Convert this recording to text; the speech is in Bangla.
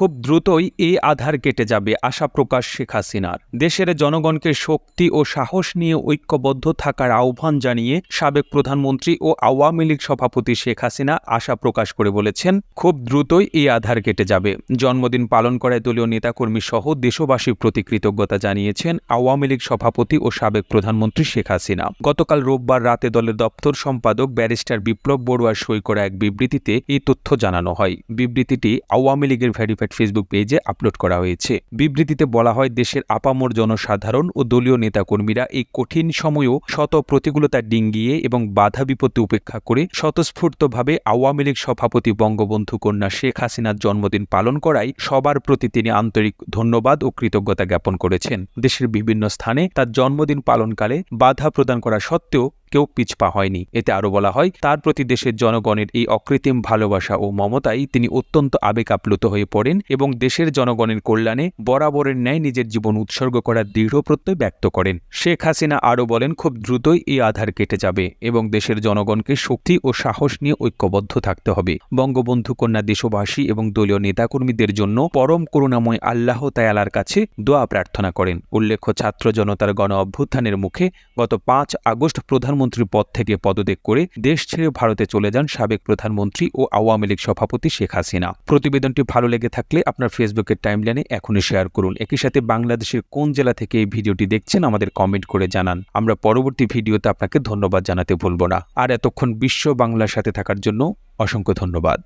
খুব দ্রুতই এই আধার কেটে যাবে, আশা প্রকাশ শেখ হাসিনার। দেশের জনগণকে শক্তি ও সাহস নিয়ে ঐক্যবদ্ধ থাকার আহ্বান জানিয়ে সাবেক প্রধানমন্ত্রী ও আওয়ামী লীগ সভাপতি শেখ হাসিনা আশা প্রকাশ করে বলেছেন, খুব দ্রুতই এই আধার কেটে যাবে। জন্মদিন পালন করায় দলীয় নেতাকর্মী সহ দেশবাসীর প্রতি কৃতজ্ঞতা জানিয়েছেন আওয়ামী লীগ সভাপতি ও সাবেক প্রধানমন্ত্রী শেখ হাসিনা। গতকাল রোববার রাতে দলের দপ্তর সম্পাদক ব্যারিস্টার বিপ্লব বড়ুয়ার সই করা এক বিবৃতিতে এই তথ্য জানানো হয়। বিবৃতিটি আওয়ামী লীগের ভেরিফাইড ফেসবুক পেজে আপলোড করা হয়েছে। বিবৃতিতে বলা হয়, দেশের আপামর জনসাধারণ ও দলীয় নেতাকর্মীরা এই কঠিন সময়েও শত প্রতিকূলতা ডিঙ্গিয়ে এবং বাধা বিপত্তি উপেক্ষা করে স্বতঃস্ফূর্তভাবে আওয়ামী লীগ সভাপতি বঙ্গবন্ধু কন্যা শেখ হাসিনার জন্মদিন পালন করায় সবার প্রতি তিনি আন্তরিক ধন্যবাদ ও কৃতজ্ঞতা জ্ঞাপন করেছেন। দেশের বিভিন্ন স্থানে তার জন্মদিন পালনকালে বাধা প্রদান করা সত্ত্বেও কেউ পিছপা হয়নি। এতে আরও বলা হয়, তার প্রতি দেশের জনগণের এই অকৃত্রিম ভালোবাসা ও মমতায় তিনি অত্যন্ত আবেগ আপ্লুত হয়ে পড়েন এবং দেশের জনগণের কল্যাণে বরাবরের ন্যায় নিজের জীবন উৎসর্গ করার দৃঢ় প্রত্যয় ব্যক্ত করেন। শেখ হাসিনা আরও বলেন, খুব দ্রুতই এই আধার কেটে যাবে এবং দেশের জনগণকে শক্তি ও সাহস নিয়ে ঐক্যবদ্ধ থাকতে হবে। বঙ্গবন্ধু কন্যা দেশবাসী এবং দলীয় নেতাকর্মীদের জন্য পরম করুণাময় আল্লাহ তায়ালার কাছে দোয়া প্রার্থনা করেন। উল্লেখ্য, ছাত্র জনতার গণ অভ্যুত্থানের মুখে গত পাঁচ আগস্ট প্রধানমন্ত্রীর পদ থেকে পদত্যাগ করে দেশ ছেড়ে ভারতে চলে যান সাবেক প্রধানমন্ত্রী ও আওয়ামী লীগ সভাপতি শেখ হাসিনা। প্রতিবেদনটি ভালো লেগে থাকলে আপনার ফেসবুকের টাইমলাইনে এখনই শেয়ার করুন। একই সাথে বাংলাদেশের কোন জেলা থেকে এই ভিডিওটি দেখছেন আমাদের কমেন্ট করে জানান। আমরা পরবর্তী ভিডিওতে আপনাকে ধন্যবাদ জানাতে ভুলব না। আর এতক্ষণ বিশ্ব বাংলার সাথে থাকার জন্য অসংখ্য ধন্যবাদ।